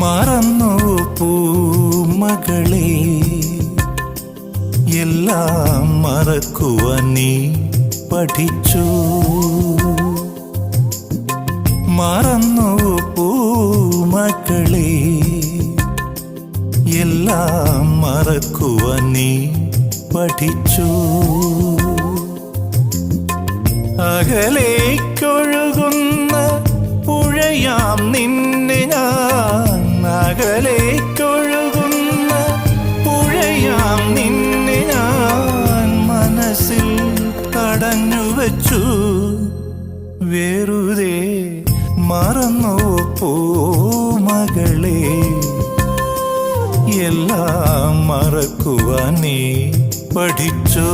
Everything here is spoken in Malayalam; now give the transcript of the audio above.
മറന്നു പൂമകളെ എല്ലാം മറക്കുവ നീ പഠിച്ചു. മറന്നു പൂമകളെ എല്ലാം മറക്കുവ നീ പഠിച്ചു. അകലേക്കൊഴുകുന്ന പുഴയാം നിന്നെ ഞാൻ. തടഞ്ഞു വെച്ചു. വേറുതേ മറന്നോ പോ മകളെ. എല്ലാം മറക്കുവാൻ നീ പഠിച്ചോ?